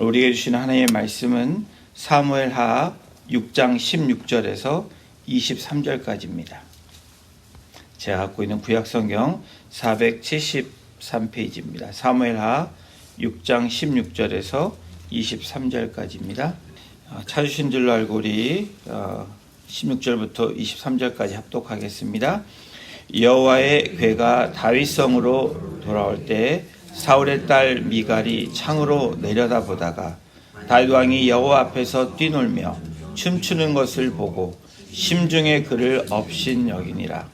우리에게 주신 하나님의 말씀은 사무엘하 6장 16절에서 23절까지입니다. 제가 갖고 있는 구약성경 473페이지입니다. 사무엘하 6장 16절에서 23절까지입니다. 어, 찾으신 줄로 알고 우리 16절부터 23절까지 합독하겠습니다. 여호와의 괴가 다윗성으로 돌아올 때 사울의 딸 미갈이 창으로 내려다보다가 다윗 왕이 여호와 앞에서 뛰놀며 춤추는 것을 보고 심중에 그를 업신 여기니라.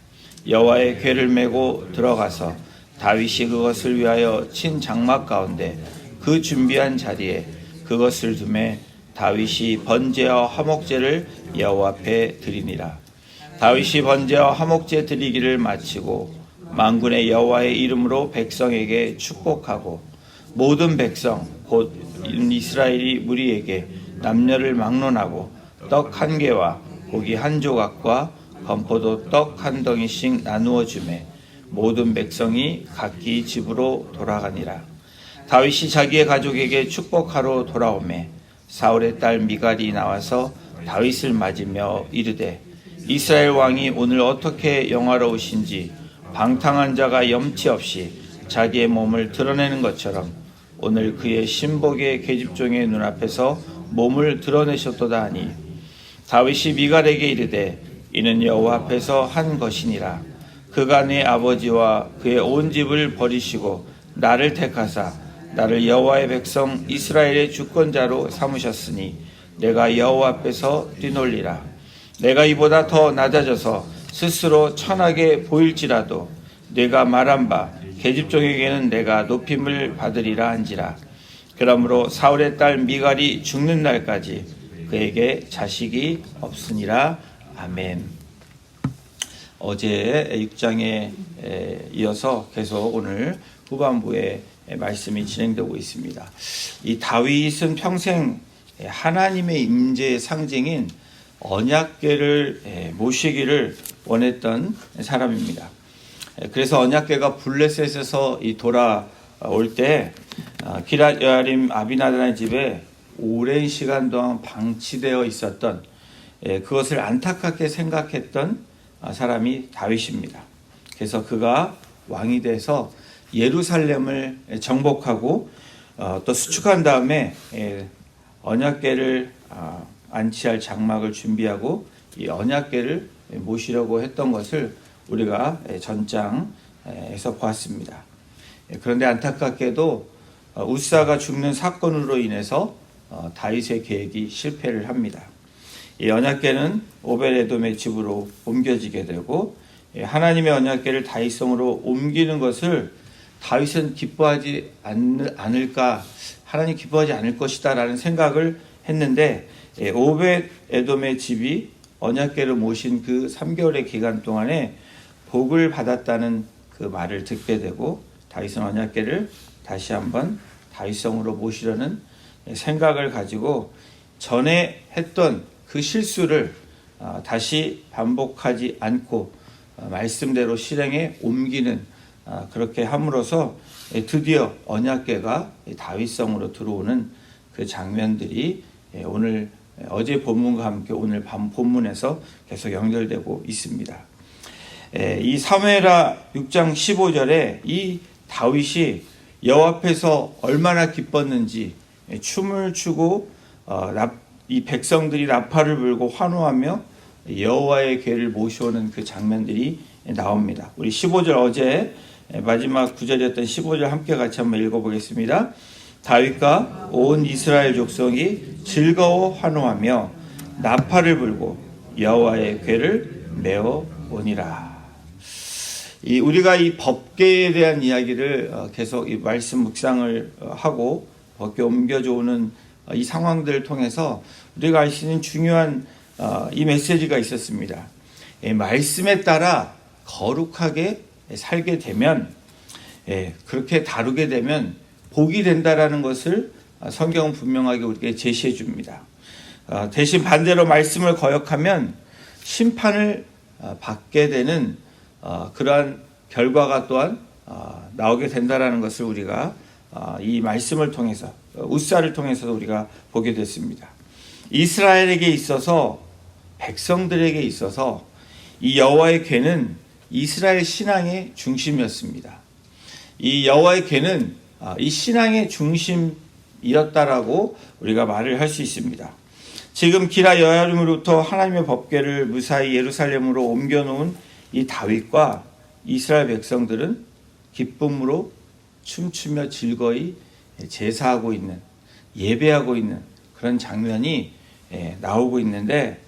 여호와의 괴를 메고 들어가서 다윗이 그것을 위하여 친 장막 가운데 그 준비한 자리에 그것을 두매 다윗이 번제와 화목제를 여호와 앞에 드리니라. 다윗이 번제와 화목제 드리기를 마치고 만군의 여호와의 이름으로 백성에게 축복하고 모든 백성 곧 이스라엘이 무리에게 남녀를 막론하고 떡 한 개와 고기 한 조각과 건포도 떡 한 덩이씩 나누어 주매 모든 백성이 각기 집으로 돌아가니라. 다윗이 자기의 가족에게 축복하러 돌아오매 사울의 딸 미갈이 나와서 다윗을 맞으며 이르되 이스라엘 왕이 오늘 어떻게 영화로우신지 방탕한 자가 염치 없이 자기의 몸을 드러내는 것처럼 오늘 그의 신복의 계집종의 눈앞에서 몸을 드러내셨도다 하니 다윗이 미갈에게 이르되 이는 여호와 앞에서 한 것이니라. 그가 내 아버지와 그의 온 집을 버리시고 나를 택하사 나를 여호와의 백성 이스라엘의 주권자로 삼으셨으니 내가 여호와 앞에서 뛰놀리라. 내가 이보다 더 낮아져서 스스로 천하게 보일지라도 내가 말한 바 계집종에게는 내가 높임을 받으리라 한지라 그러므로 사울의 딸 미갈이 죽는 날까지 그에게 자식이 없으니라 아멘. 어제 6장에 이어서 계속 오늘 후반부에 말씀이 진행되고 있습니다. 이 다윗은 평생 하나님의 임재의 상징인 언약궤를 모시기를 원했던 사람입니다. 그래서 언약궤가 블레셋에서 돌아올 때 기라야림 아비나단의 집에 오랜 시간 동안 방치되어 있었던 그것을 안타깝게 생각했던 사람이 다윗입니다. 그래서 그가 왕이 돼서 예루살렘을 정복하고 어, 또 수축한 다음에 언약궤를 안치할 장막을 준비하고 이 언약궤를 모시려고 했던 것을 우리가 전장에서 보았습니다. 그런데 안타깝게도 어, 우사가 죽는 사건으로 인해서 어, 다윗의 계획이 실패를 합니다. 이 언약궤는 오벨에돔의 집으로 옮겨지게 되고 하나님의 언약궤를 다윗성으로 옮기는 것을 다윗은 기뻐하지 않을까 하나님 기뻐하지 않을 것이다라는 생각을 했는데 오벳 에돔의 집이 언약궤를 모신 그 3개월의 기간 동안에 복을 받았다는 그 말을 듣게 되고 다윗은 언약궤를 다시 한번 다윗성으로 모시려는 생각을 가지고 전에 했던 그 실수를 어, 다시 반복하지 않고 어, 말씀대로 실행에 옮기는 어, 그렇게 함으로써 드디어 언약궤가 다윗성으로 들어오는 그 장면들이 오늘 어제 본문과 함께 오늘 밤 본문에서 계속 연결되고 있습니다. 이 사무엘하 6장 15절에 이 다윗이 여호와 앞에서 얼마나 기뻤는지 춤을 추고 이 백성들이 나팔을 불고 환호하며 여호와의 궤를 모셔오는 그 장면들이 나옵니다. 우리 15절 어제 마지막 구절이었던 15절 함께 같이 한번 읽어보겠습니다. 다윗과 온 이스라엘 족속이 즐거워 환호하며 나팔을 불고 여호와의 궤를 메어 오니라. 이 우리가 이 법계에 대한 이야기를 어, 계속 이 말씀 묵상을 어, 하고 법계 옮겨져 오는 어, 이 상황들을 통해서 우리가 알 수 있는 중요한 이 메시지가 있었습니다. 말씀에 따라 거룩하게 살게 되면 그렇게 다루게 되면 복이 된다라는 것을 성경은 분명하게 우리에게 제시해 줍니다. 대신 반대로 말씀을 거역하면 심판을 받게 되는 그러한 결과가 또한 나오게 된다라는 것을 우리가 어, 이 말씀을 통해서 어, 우사를 통해서 우리가 보게 됐습니다. 이스라엘에게 있어서 백성들에게 있어서 이 여호와의 괴는 이스라엘 신앙의 중심이었습니다. 이 여호와의 괴는 아, 이 신앙의 중심이었다라고 우리가 말을 할 수 있습니다. 지금 기라 여야림으로부터 하나님의 법궤를 무사히 예루살렘으로 옮겨놓은 이 다윗과 이스라엘 백성들은 기쁨으로 춤추며 즐거이 제사하고 있는 예배하고 있는 그런 장면이 예, 나오고 있는데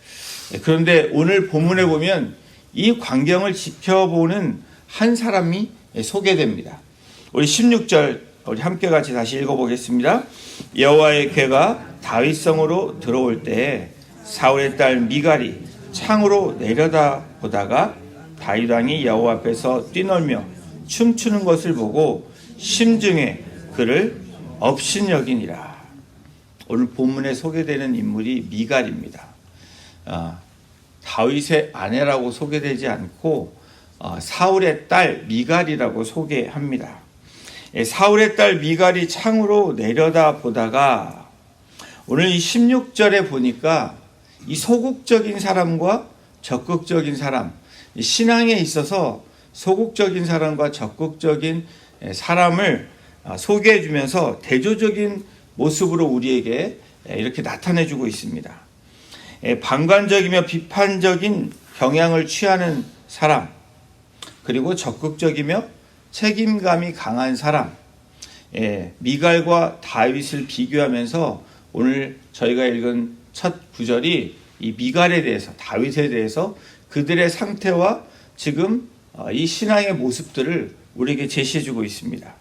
예, 그런데 오늘 본문에 보면 이 광경을 지켜보는 한 사람이 예, 소개됩니다. 우리 16절 우리 함께 같이 다시 읽어보겠습니다. 여호와의 괴가 다윗성으로 들어올 때 사울의 딸 미갈이 창으로 내려다 보다가 다윗 왕이 여호와 앞에서 뛰놀며 춤추는 것을 보고 심중에 그를 업신여기니라. 오늘 본문에 소개되는 인물이 미갈입니다. 아, 다윗의 아내라고 소개되지 않고 어, 사울의 딸 미갈이라고 소개합니다. 예, 사울의 딸 미갈이 창으로 내려다 보다가 오늘 이 16절에 보니까 이 소극적인 사람과 적극적인 사람, 이 신앙에 있어서 소극적인 사람과 적극적인 예, 사람을 아, 소개해 주면서 대조적인 모습으로 우리에게 예, 이렇게 나타내 주고 있습니다. 예, 방관적이며 비판적인 경향을 취하는 사람, 그리고 적극적이며 책임감이 강한 사람, 예, 미갈과 다윗을 비교하면서 오늘 저희가 읽은 첫 구절이 이 미갈에 대해서 다윗에 대해서 그들의 상태와 지금 어, 이 신앙의 모습들을 우리에게 제시해주고 있습니다.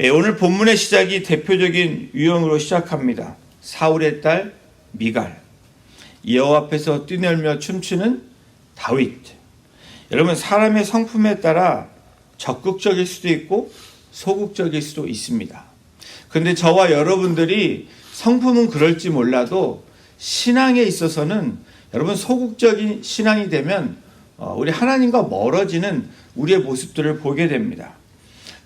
예, 오늘 본문의 시작이 대표적인 유형으로 시작합니다. 사울의 딸 미갈, 여호와 앞에서 뛰놀며 춤추는 다윗. 여러분 사람의 성품에 따라 적극적일 수도 있고 소극적일 수도 있습니다. 근데 저와 여러분들이 성품은 그럴지 몰라도 신앙에 있어서는 여러분 소극적인 신앙이 되면 어, 우리 하나님과 멀어지는 우리의 모습들을 보게 됩니다.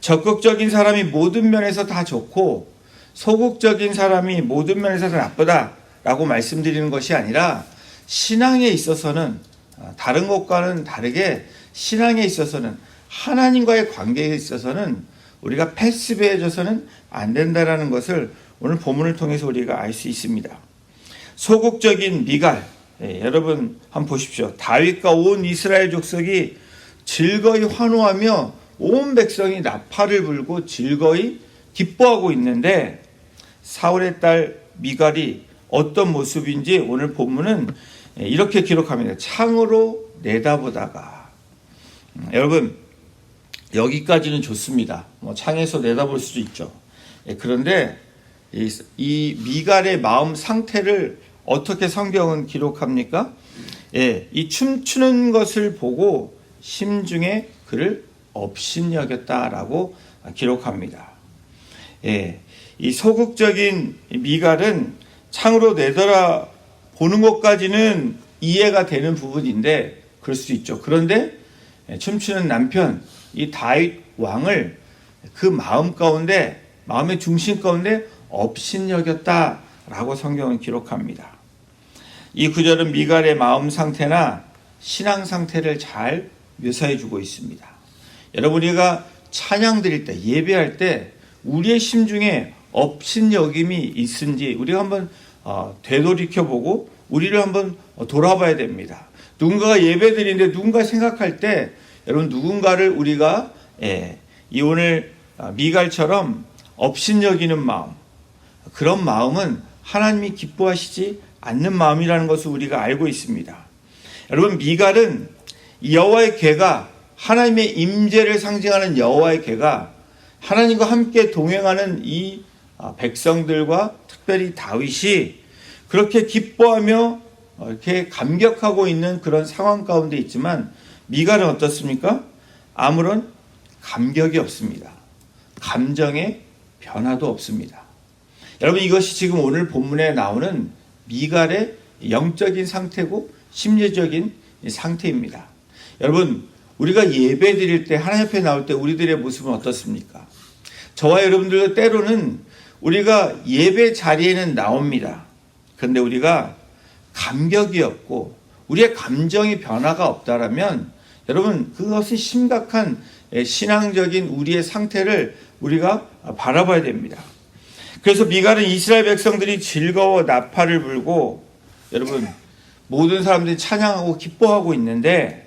적극적인 사람이 모든 면에서 다 좋고 소극적인 사람이 모든 면에서 다 나쁘다라고 말씀드리는 것이 아니라 신앙에 있어서는 어, 다른 것과는 다르게 신앙에 있어서는 하나님과의 관계에 있어서는 우리가 패스브해져서는 안 된다라는 것을 오늘 본문을 통해서 우리가 알 수 있습니다. 소극적인 미갈, 예, 여러분 한번 보십시오. 다윗과 온 이스라엘 족속이 즐거이 환호하며 온 백성이 나팔을 불고 즐거이 기뻐하고 있는데 사울의 딸 미갈이 어떤 모습인지 오늘 본문은 예, 이렇게 기록합니다. 창으로 내다보다가 음, 여러분 여기까지는 좋습니다. 뭐 창에서 내다볼 수도 있죠. 예, 그런데 이, 이 미갈의 마음 상태를 어떻게 성경은 기록합니까? 예, 이 춤추는 것을 보고 심중에 그를 업신여겼다라고 기록합니다. 예, 이 소극적인 미갈은 창으로 내더라 보는 것까지는 이해가 되는 부분인데 그럴 수 있죠. 그런데 예, 춤추는 남편 이 다윗 왕을 그 마음 가운데 마음의 중심 가운데 업신여겼다라고 성경은 기록합니다. 이 구절은 미갈의 마음 상태나 신앙 상태를 잘 묘사해 주고 있습니다. 여러분 우리가 찬양 드릴 때 예배할 때 우리의 심중에 업신여김이 있은지 우리가 한번 어, 되돌이켜 보고 우리를 한번 돌아봐야 됩니다. 누군가가 예배 드리는데 누군가 생각할 때 여러분 누군가를 우리가 예, 이 오늘 미갈처럼 업신여기는 마음 그런 마음은 하나님이 기뻐하시지 않는 마음이라는 것을 우리가 알고 있습니다. 여러분 미갈은 여호와의 괴가 하나님의 임재를 상징하는 여호와의 괴가 하나님과 함께 동행하는 이 백성들과 특별히 다윗이 그렇게 기뻐하며 이렇게 감격하고 있는 그런 상황 가운데 있지만 미갈은 어떻습니까? 아무런 감격이 없습니다. 감정의 변화도 없습니다. 여러분 이것이 지금 오늘 본문에 나오는 미갈의 영적인 상태고 심리적인 상태입니다. 여러분 우리가 예배 드릴 때 하나님 앞에 나올 때 우리들의 모습은 어떻습니까? 저와 여러분들도 때로는 우리가 예배 자리에는 나옵니다. 그런데 우리가 감격이 없고 우리의 감정이 변화가 없다라면 여러분 그것은 심각한 예, 신앙적인 우리의 상태를 우리가 바라봐야 됩니다. 그래서 미갈은 이스라엘 백성들이 즐거워 나팔을 불고 여러분 모든 사람들이 찬양하고 기뻐하고 있는데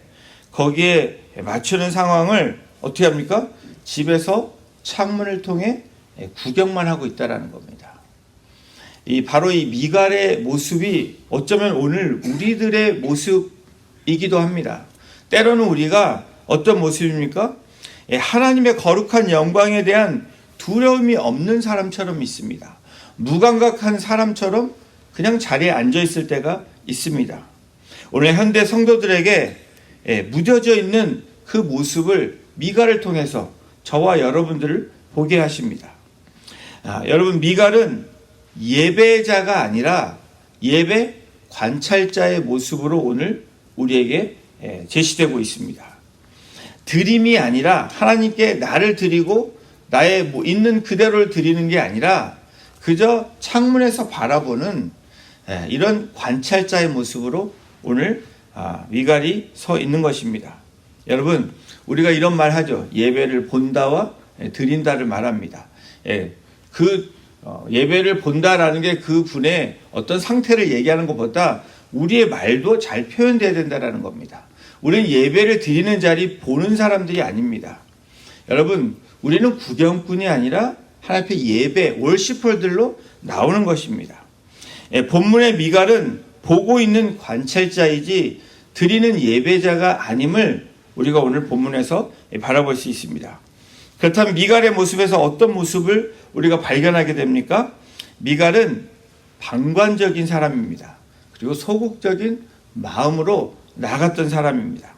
거기에 맞추는 상황을 어떻게 합니까? 집에서 창문을 통해 구경만 하고 있다라는 겁니다. 이 바로 이 미갈의 모습이 어쩌면 오늘 우리들의 모습이기도 합니다. 때로는 우리가 어떤 모습입니까? 예, 하나님의 거룩한 영광에 대한 두려움이 없는 사람처럼 있습니다. 무감각한 사람처럼 그냥 자리에 앉아 있을 때가 있습니다. 오늘 현대 성도들에게 예, 무뎌져 있는 그 모습을 미갈을 통해서 저와 여러분들을 보게 하십니다. 아, 여러분 미갈은 예배자가 아니라 예배 관찰자의 모습으로 오늘 우리에게 예, 제시되고 있습니다. 드림이 아니라 하나님께 나를 드리고 나의 뭐 있는 그대로를 드리는 게 아니라 그저 창문에서 바라보는 예, 이런 관찰자의 모습으로 오늘 아, 미갈이 서 있는 것입니다. 여러분 우리가 이런 말 하죠. 예배를 본다와 예, 드린다를 말합니다. 예, 그 어, 예배를 본다라는 게 그 분의 어떤 상태를 얘기하는 것보다 우리의 말도 잘 표현돼야 된다라는 겁니다. 우리는 예배를 드리는 자리 보는 사람들이 아닙니다. 여러분, 우리는 구경꾼이 아니라 하나님 앞에 예배, 월시퍼들로 나오는 것입니다. 예, 본문의 미갈은 보고 있는 관찰자이지 드리는 예배자가 아님을 우리가 오늘 본문에서 바라볼 수 있습니다. 그렇다면 미갈의 모습에서 어떤 모습을 우리가 발견하게 됩니까? 미갈은 방관적인 사람입니다. 그리고 소극적인 마음으로 나갔던 사람입니다.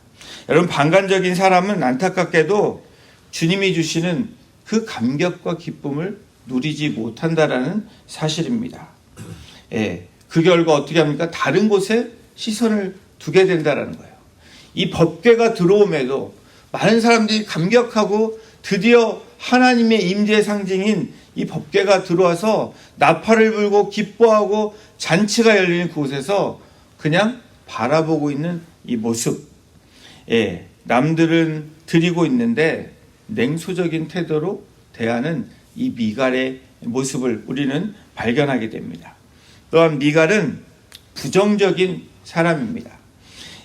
여러분 방관적인 사람은 안타깝게도 주님이 주시는 그 감격과 기쁨을 누리지 못한다라는 사실입니다. 예, 그 결과 어떻게 합니까? 다른 곳에 시선을 두게 된다라는 거예요. 이 법궤가 들어옴에도 많은 사람들이 감격하고 드디어 하나님의 임재 상징인 이 법궤가 들어와서 나팔을 불고 기뻐하고 잔치가 열리는 그곳에서 그냥 바라보고 있는 이 모습. 예, 남들은 드리고 있는데 냉소적인 태도로 대하는 이 미갈의 모습을 우리는 발견하게 됩니다. 또한 미갈은 부정적인 사람입니다.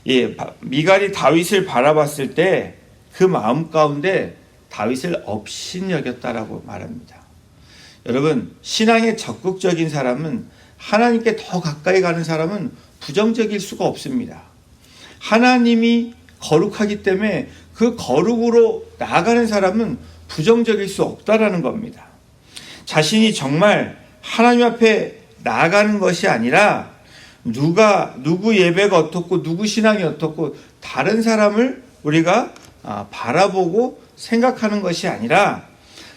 예, 미갈이 다윗을 바라봤을 때 그 마음 가운데 다윗을 업신 여겼다라고 말합니다. 여러분, 신앙에 적극적인 사람은 하나님께 더 가까이 가는 사람은 부정적일 수가 없습니다. 하나님이 거룩하기 때문에 그 거룩으로 나아가는 사람은 부정적일 수 없다라는 겁니다. 자신이 정말 하나님 앞에 나아가는 것이 아니라 누가 누구 예배가 어떻고 누구 신앙이 어떻고 다른 사람을 우리가 아, 바라보고 생각하는 것이 아니라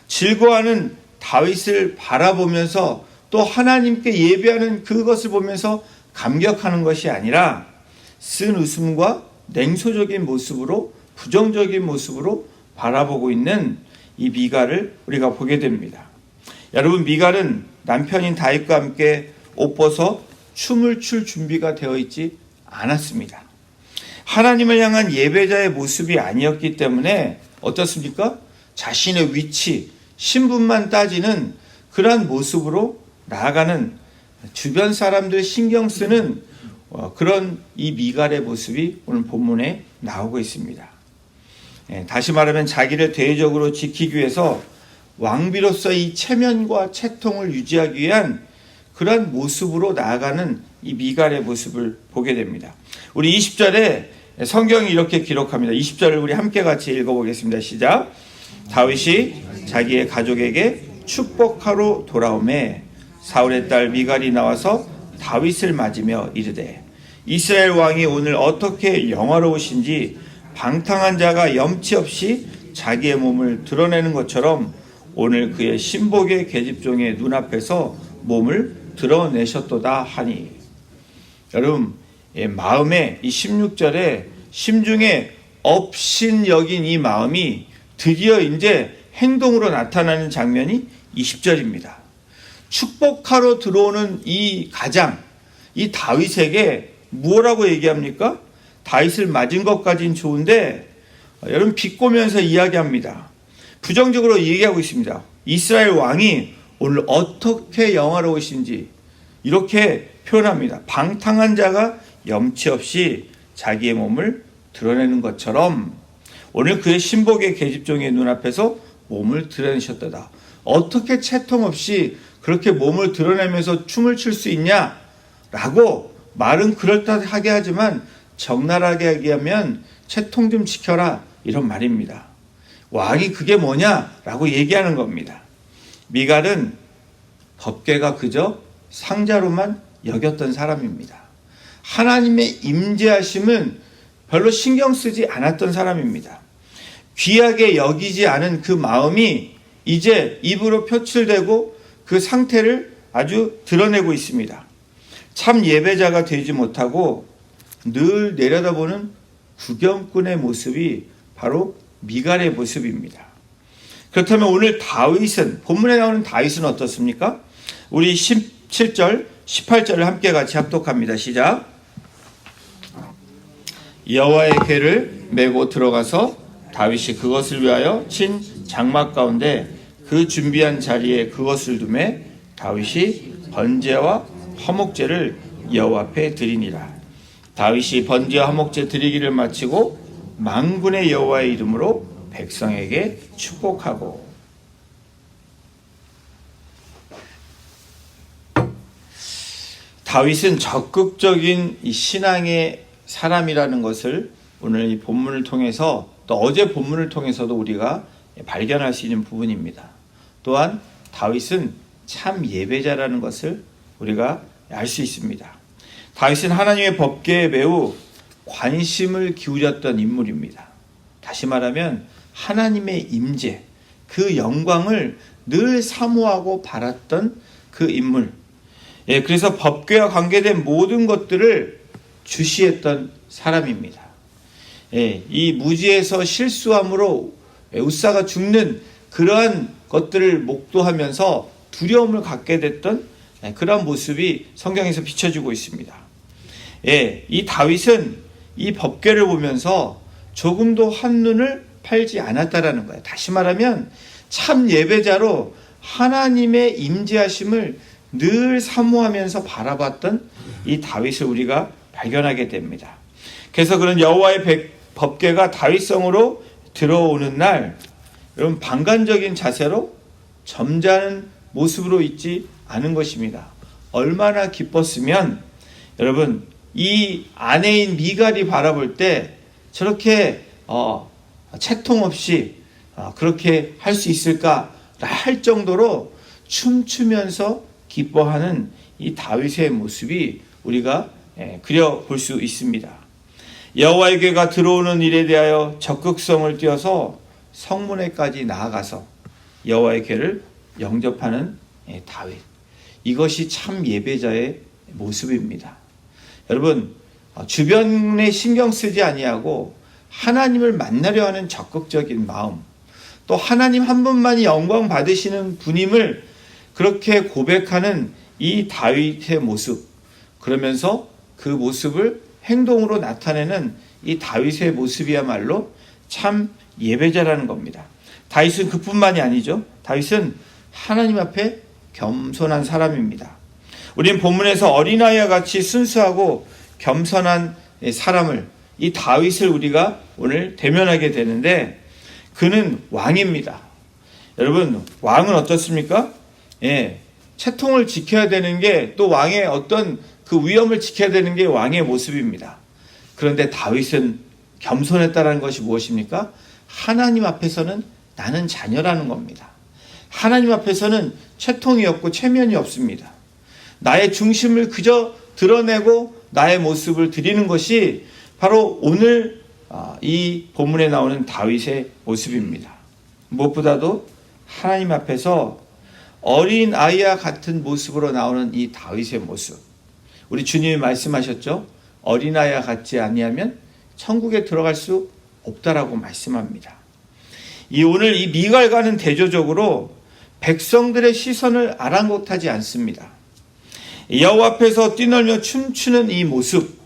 즐거워하는 다윗을 바라보면서 또 하나님께 예배하는 그것을 보면서 감격하는 것이 아니라 쓴 웃음과 냉소적인 모습으로 부정적인 모습으로 바라보고 있는 이 미갈을 우리가 보게 됩니다. 여러분 미갈은 남편인 다윗과 함께 옷 벗어 춤을 출 준비가 되어 있지 않았습니다. 하나님을 향한 예배자의 모습이 아니었기 때문에 어떻습니까? 자신의 위치, 신분만 따지는 그러한 모습으로 나아가는 주변 사람들 신경 쓰는 어, 그런 이 미갈의 모습이 오늘 본문에 나오고 있습니다. 예, 다시 말하면 자기를 대외적으로 지키기 위해서 왕비로서 이 체면과 채통을 유지하기 위한 그러한 모습으로 나아가는 이 미갈의 모습을 보게 됩니다. 우리 20절에 성경이 이렇게 기록합니다. 20절을 우리 함께 같이 읽어보겠습니다. 시작. 다윗이 자기의 가족에게 축복하러 돌아오매 사울의 딸 미갈이 나와서 다윗을 맞으며 이르되 이스라엘 왕이 오늘 어떻게 영화로우신지 방탕한 자가 염치 없이 자기의 몸을 드러내는 것처럼 오늘 그의 신복의 계집종의 눈앞에서 몸을 드러내셨도다 하니 여러분 예, 마음에 이 16절에 심중에 업신 여긴 이 마음이 드디어 이제 행동으로 나타나는 장면이 20절입니다. 축복하러 들어오는 이 가장, 이 다윗에게 무엇라고 얘기합니까? 다윗을 맞은 것까진 좋은데 어, 여러분 비꼬면서 이야기합니다. 부정적으로 얘기하고 있습니다. 이스라엘 왕이 오늘 어떻게 영화로우신지 이렇게 표현합니다. 방탕한 자가 염치 없이 자기의 몸을 드러내는 것처럼 오늘 그의 신복의 계집종의 눈앞에서 몸을 드러내셨다. 어떻게 채통 없이 그렇게 몸을 드러내면서 춤을 출 수 있냐? 라고 말은 그럴듯하게 하지만 적나라하게 얘기하면 채통 좀 지켜라. 이런 말입니다. 왕이 그게 뭐냐? 라고 얘기하는 겁니다. 미갈은 법계가 그저 상자로만 여겼던 사람입니다. 하나님의 임재하심은 별로 신경 쓰지 않았던 사람입니다. 귀하게 여기지 않은 그 마음이 이제 입으로 표출되고 그 상태를 아주 드러내고 있습니다. 참 예배자가 되지 못하고 늘 내려다보는 구경꾼의 모습이 바로 미갈의 모습입니다. 그렇다면 오늘 다윗은 본문에 나오는 다윗은 어떻습니까? 우리 17절, 18절을 함께 같이 합독합니다. 시작. 여호와의 궤를 메고 들어가서 다윗이 그것을 위하여 친 장막 가운데 그 준비한 자리에 그것을 두매 다윗이 번제와 화목제를 여호와 앞에 드리니라. 다윗이 번제와 화목제 드리기를 마치고 망군의 여호와의 이름으로 백성에게 축복하고 다윗은 적극적인 이 신앙의 사람이라는 것을 오늘 이 본문을 통해서 또 어제 본문을 통해서도 우리가 발견할 수 있는 부분입니다. 또한 다윗은 참 예배자라는 것을 우리가 알 수 있습니다. 다윗은 하나님의 법계에 매우 관심을 기울였던 인물입니다. 다시 말하면 하나님의 임재, 그 영광을 늘 사모하고 바랐던 그 인물. 예, 그래서 법궤와 관계된 모든 것들을 주시했던 사람입니다. 예, 이 무지에서 실수함으로 우사가 죽는 그러한 것들을 목도하면서 두려움을 갖게 됐던 예, 그런 모습이 성경에서 비춰지고 있습니다. 예, 이 다윗은 이 법궤를 보면서 조금도 한눈을 팔지 않았다라는 거예요. 다시 말하면 참 예배자로 하나님의 임재하심을 늘 사모하면서 바라봤던 이 다윗을 우리가 발견하게 됩니다. 그래서 그런 여호와의 법궤가 다윗성으로 들어오는 날 여러분 방관적인 자세로 점잖은 모습으로 있지 않은 것입니다. 얼마나 기뻤으면 여러분 이 아내인 미갈이 바라볼 때 저렇게 어, 채통 없이 어, 그렇게 할 수 있을까 할 정도로 춤추면서 기뻐하는 이 다윗의 모습이 우리가 예, 그려 볼 수 있습니다. 여호와에게가 들어오는 일에 대하여 적극성을 띄어서 성문에까지 나아가서 여호와의 궤를 영접하는 예, 다윗. 이것이 참 예배자의 모습입니다. 여러분 어, 주변에 신경 쓰지 아니하고 하나님을 만나려 하는 적극적인 마음, 또 하나님 한 분만이 영광 받으시는 분임을 그렇게 고백하는 이 다윗의 모습, 그러면서 그 모습을 행동으로 나타내는 이 다윗의 모습이야말로 참 예배자라는 겁니다. 다윗은 그뿐만이 아니죠. 다윗은 하나님 앞에 겸손한 사람입니다. 우린 본문에서 어린아이와 같이 순수하고 겸손한 사람을 이 다윗을 우리가 오늘 대면하게 되는데 그는 왕입니다. 여러분 왕은 어떻습니까? 예, 채통을 지켜야 되는 게 또 왕의 어떤 그 위엄을 지켜야 되는 게 왕의 모습입니다. 그런데 다윗은 겸손했다라는 것이 무엇입니까? 하나님 앞에서는 나는 자녀라는 겁니다. 하나님 앞에서는 채통이 없고 체면이 없습니다. 나의 중심을 그저 드러내고 나의 모습을 드리는 것이 바로 오늘 아, 이 본문에 나오는 다윗의 모습입니다. 무엇보다도 하나님 앞에서 어린 아이와 같은 모습으로 나오는 이 다윗의 모습. 우리 주님이 말씀하셨죠? 어린 아이와 같지 아니하면 천국에 들어갈 수 없다라고 말씀합니다. 이 오늘 이 미갈과는 대조적으로 백성들의 시선을 아랑곳하지 않습니다. 여호와 앞에서 뛰놀며 춤추는 이 모습,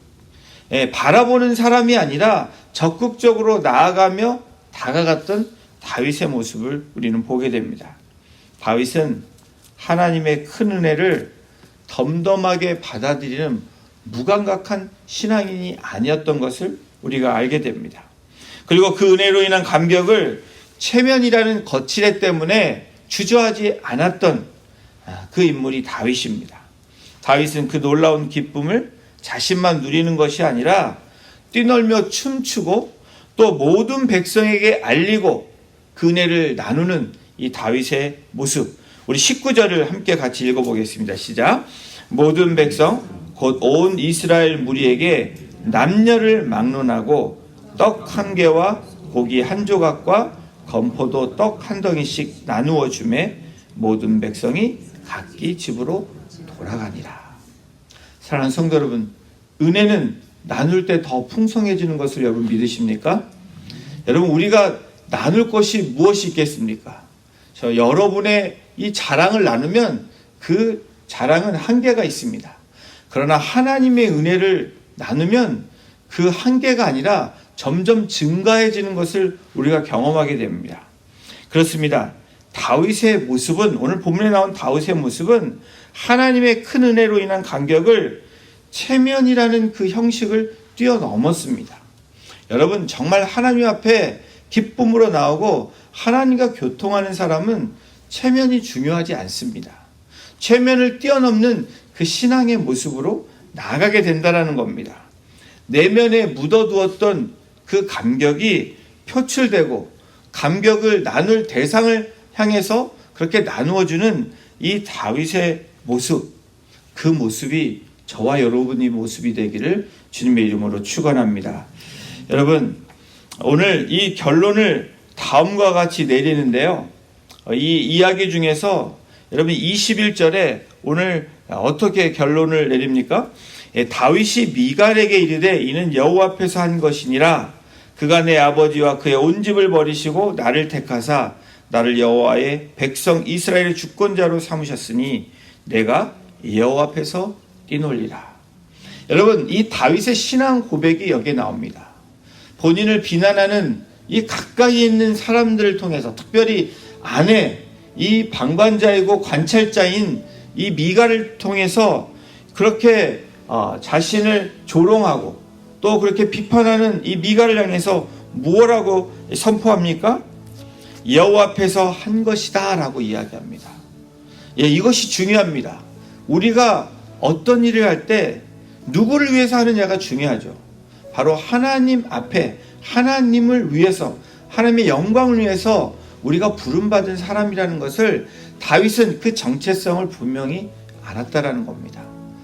예, 바라보는 사람이 아니라 적극적으로 나아가며 다가갔던 다윗의 모습을 우리는 보게 됩니다. 다윗은 하나님의 큰 은혜를 덤덤하게 받아들이는 무감각한 신앙인이 아니었던 것을 우리가 알게 됩니다. 그리고 그 은혜로 인한 감격을 체면이라는 거칠애 때문에 주저하지 않았던 아, 그 인물이 다윗입니다. 다윗은 그 놀라운 기쁨을 자신만 누리는 것이 아니라 뛰놀며 춤추고 또 모든 백성에게 알리고 그 은혜를 나누는 이 다윗의 모습. 우리 19절을 함께 같이 읽어보겠습니다. 시작. 모든 백성 곧 온 이스라엘 무리에게 남녀를 막론하고 떡 한 개와 고기 한 조각과 건포도 떡 한 덩이씩 나누어 주매 모든 백성이 각기 집으로 돌아가니라. 사랑하는 성도 여러분, 은혜는 나눌 때 더 풍성해지는 것을 여러분 믿으십니까? 여러분 우리가 나눌 것이 무엇이 있겠습니까? 저 여러분의 이 자랑을 나누면 그 자랑은 한계가 있습니다. 그러나 하나님의 은혜를 나누면 그 한계가 아니라 점점 증가해지는 것을 우리가 경험하게 됩니다. 그렇습니다. 다윗의 모습은 오늘 본문에 나온 다윗의 모습은 하나님의 큰 은혜로 인한 감격을 체면이라는 그 형식을 뛰어넘었습니다. 여러분 정말 하나님 앞에 기쁨으로 나오고 하나님과 교통하는 사람은 체면이 중요하지 않습니다. 체면을 뛰어넘는 그 신앙의 모습으로 나가게 된다라는 겁니다. 내면에 묻어두었던 그 감격이 표출되고 감격을 나눌 대상을 향해서 그렇게 나누어주는 이 다윗의 모습, 그 모습이 저와 여러분의 모습이 되기를 주님의 이름으로 축원합니다. 여러분 오늘 이 결론을 다음과 같이 내리는데요. 이 이야기 중에서 여러분 21절에 오늘 어떻게 결론을 내립니까? 예, 다윗이 미갈에게 이르되 이는 여호와 앞에서 한 것이니라 그가 내 아버지와 그의 온 집을 버리시고 나를 택하사 나를 여호와의 백성 이스라엘의 주권자로 삼으셨으니 내가 여호와 앞에서 뛰놀리라. 여러분 이 다윗의 신앙 고백이 여기에 나옵니다. 본인을 비난하는 이 가까이 있는 사람들을 통해서 특별히 아내 이 방관자이고 관찰자인 이 미가를 통해서 그렇게 어, 자신을 조롱하고 또 그렇게 비판하는 이 미가를 향해서 무엇라고 선포합니까? 여호와 앞에서 한 것이다라고 이야기합니다. 예, 이것이 중요합니다. 우리가 어떤 일을 할 때 누구를 위해서 하느냐가 중요하죠. 바로 하나님 앞에 하나님을 위해서 하나님의 영광을 위해서 우리가 부름받은 사람이라는 것을 다윗은 그 정체성을 분명히 알았다라는 겁니다.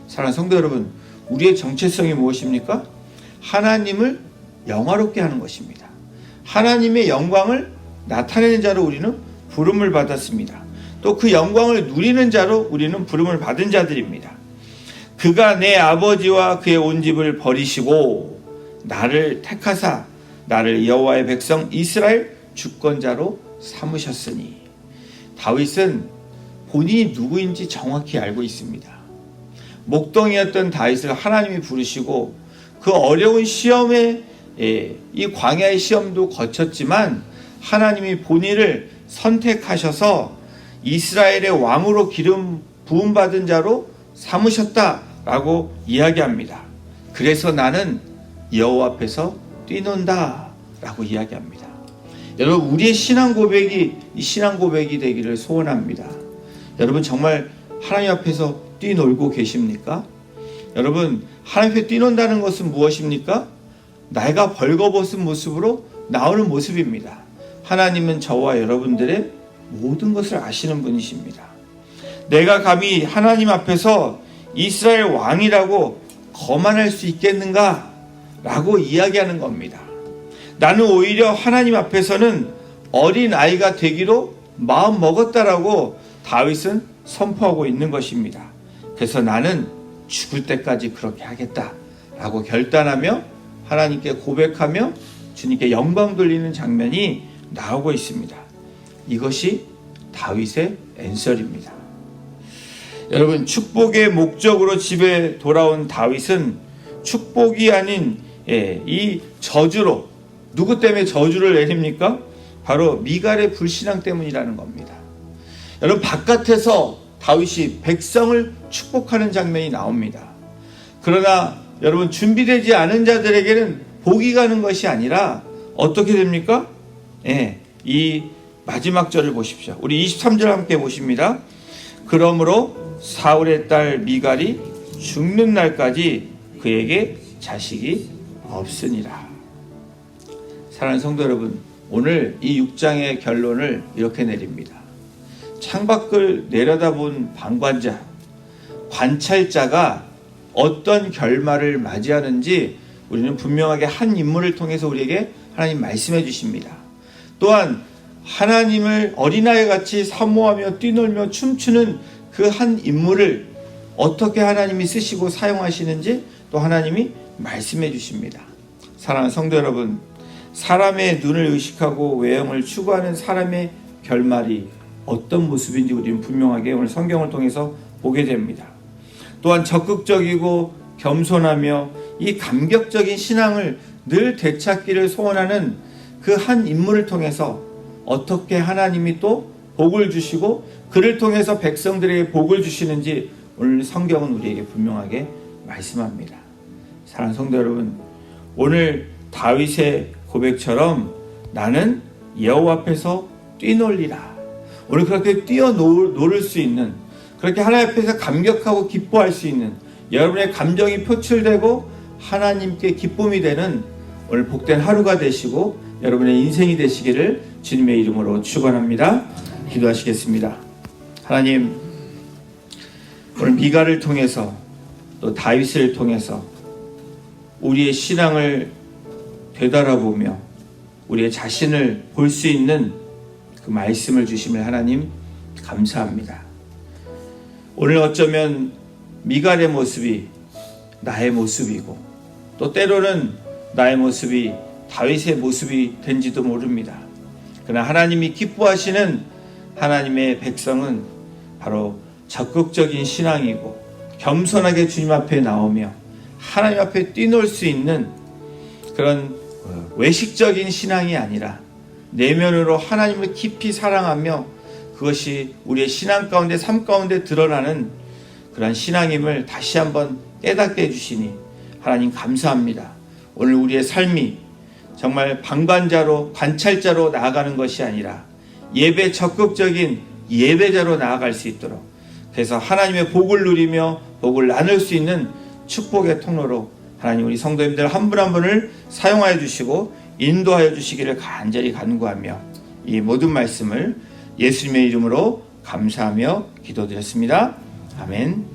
사랑하는 성도 여러분, 우리의 정체성이 무엇입니까? 하나님을 영화롭게 하는 것입니다. 하나님의 영광을 나타내는 자로 우리는 부름을 받았습니다. 또 그 영광을 누리는 자로 우리는 부름을 받은 자들입니다. 그가 내 아버지와 그의 온 집을 버리시고 나를 택하사 나를 여호와의 백성 이스라엘 주권자로 삼으셨으니 다윗은 본인이 누구인지 정확히 알고 있습니다. 목동이었던 다윗을 하나님이 부르시고 그 어려운 시험에 예, 이 광야의 시험도 거쳤지만 하나님이 본인을 선택하셔서 이스라엘의 왕으로 기름 부음 받은 자로 삼으셨다라고 이야기합니다. 그래서 나는 여호와 앞에서 뛰논다라고 이야기합니다. 여러분 우리의 신앙 고백이 이 신앙 고백이 되기를 소원합니다. 여러분 정말 하나님 앞에서 뛰놀고 계십니까? 여러분 하나님 앞에 뛰논다는 것은 무엇입니까? 내가 벌거벗은 모습으로 나오는 모습입니다. 하나님은 저와 여러분들의 모든 것을 아시는 분이십니다. 내가 감히 하나님 앞에서 이스라엘 왕이라고 거만할 수 있겠는가? 라고 이야기하는 겁니다. 나는 오히려 하나님 앞에서는 어린 아이가 되기로 마음 먹었다라고 다윗은 선포하고 있는 것입니다. 그래서 나는 죽을 때까지 그렇게 하겠다라고 결단하며 하나님께 고백하며 주님께 영광 돌리는 장면이 나오고 있습니다. 이것이 다윗의 앤설입니다. 여러분 축복의 목적으로 집에 돌아온 다윗은 축복이 아닌 예, 이 저주로 누구 때문에 저주를 내립니까? 바로 미갈의 불신앙 때문이라는 겁니다. 여러분 바깥에서 다윗이 백성을 축복하는 장면이 나옵니다. 그러나 여러분 준비되지 않은 자들에게는 복이 가는 것이 아니라 어떻게 됩니까? 예, 이 마지막 절을 보십시오. 우리 23절 함께 보십니다. 그러므로 사울의 딸 미갈이 죽는 날까지 그에게 자식이 없으니라. 사랑하는 성도 여러분, 오늘 이 6장의 결론을 이렇게 내립니다. 창밖을 내려다본 방관자, 관찰자가 어떤 결말을 맞이하는지 우리는 분명하게 한 인물을 통해서 우리에게 하나님 말씀해 주십니다. 또한 하나님을 어린아이 같이 사모하며 뛰놀며 춤추는 그 한 인물을 어떻게 하나님이 쓰시고 사용하시는지 또 하나님이 말씀해 주십니다. 사랑하는 성도 여러분, 사람의 눈을 의식하고 외형을 추구하는 사람의 결말이 어떤 모습인지 우리는 분명하게 오늘 성경을 통해서 보게 됩니다. 또한 적극적이고 겸손하며 이 감격적인 신앙을 늘 되찾기를 소원하는 그 한 인물을 통해서 어떻게 하나님이 또 복을 주시고 그를 통해서 백성들에게 복을 주시는지 오늘 성경은 우리에게 분명하게 말씀합니다. 사랑하는 성도 여러분, 오늘 다윗의 고백처럼 나는 여호와 앞에서 뛰놀리라. 오늘 그렇게 뛰어노를 수 있는 그렇게 하나님 앞에서 감격하고 기뻐할 수 있는 여러분의 감정이 표출되고 하나님께 기쁨이 되는 오늘 복된 하루가 되시고 여러분의 인생이 되시기를 주님의 이름으로 축원합니다. 기도하시겠습니다. 하나님 오늘 미가를 통해서 또 다윗을 통해서 우리의 신앙을 되돌아보며 우리의 자신을 볼 수 있는 그 말씀을 주심을 하나님 감사합니다. 오늘 어쩌면 미갈의 모습이 나의 모습이고 또 때로는 나의 모습이 다윗의 모습이 된지도 모릅니다. 그러나 하나님이 기뻐하시는 하나님의 백성은 바로 적극적인 신앙이고 겸손하게 주님 앞에 나오며 하나님 앞에 뛰놀 수 있는 그런 외식적인 신앙이 아니라 내면으로 하나님을 깊이 사랑하며 그것이 우리의 신앙 가운데 삶 가운데 드러나는 그러한 신앙임을 다시 한번 깨닫게 해주시니 하나님 감사합니다. 오늘 우리의 삶이 정말 방관자로 관찰자로 나아가는 것이 아니라 예배 적극적인 예배자로 나아갈 수 있도록 그래서 하나님의 복을 누리며 복을 나눌 수 있는 축복의 통로로 하나님 우리 성도님들 한 분한 분을 사용하여 주시고 인도하여 주시기를 간절히 간구하며 이 모든 말씀을 예수님의 이름으로 감사하며 기도드렸습니다. 아멘.